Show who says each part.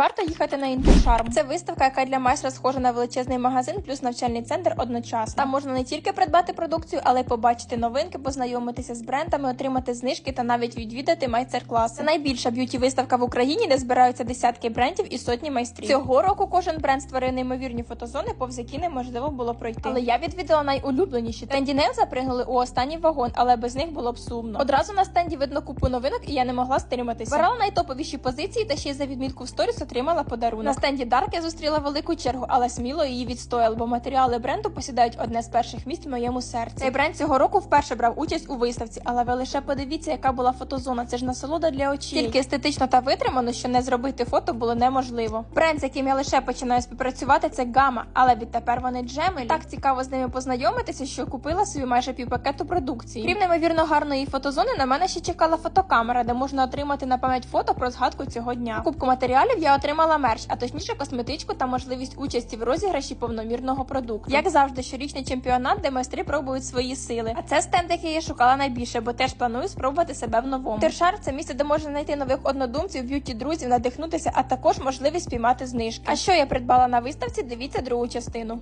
Speaker 1: варто їхати на Інтершарм. Це виставка, яка для майстра схожа на величезний магазин, плюс навчальний центр одночасно. Там можна не тільки придбати продукцію, але й побачити новинки, познайомитися з брендами, отримати знижки та навіть відвідати майстер-класи. Це найбільша б'юті виставка в Україні, де збираються десятки брендів і сотні майстрів. Цього року кожен бренд створив неймовірні фотозони, повз які неможливо було пройти. Але я відвідала найулюбленіші. Тренді Нейл запригнули у останній вагон, але без них було б сумно. Одразу на стенді видно купу новинок, і я не могла стриматися. Брала найтоповіші позиції та ще й за відмітку в сторіс отримала подарунок. На стенді Дарк я зустріла велику чергу, але сміло її відстояла, бо матеріали бренду посідають одне з перших місць в моєму серці. Цей бренд цього року вперше брав участь у виставці, але ви лише подивіться, яка була фотозона. Це ж насолода для очей. Тільки естетично та витримано, що не зробити фото було неможливо. Бренд, з яким я лише починаю співпрацювати, це гама, але відтепер вони джемелі. Так цікаво з ними познайомитися, що купила собі майже півпакету продукції. Крім неймовірно гарної фотозони, на мене ще чекала фотокамера, де можна отримати на пам'ять фото про згадку цього дня. Кубку матеріалів я отримала мерч, а точніше косметичку та можливість участі в розіграші повномірного продукту. Як завжди, щорічний чемпіонат, де майстри пробують свої сили. А це стенд, який я шукала найбільше, бо теж планую спробувати себе в новому. Тершар це місце, де можна знайти нових однодумців, б'юті друзів, надихнутися, а також можливість спіймати знижки. А що я придбала на виставці? Дивіться другу частину.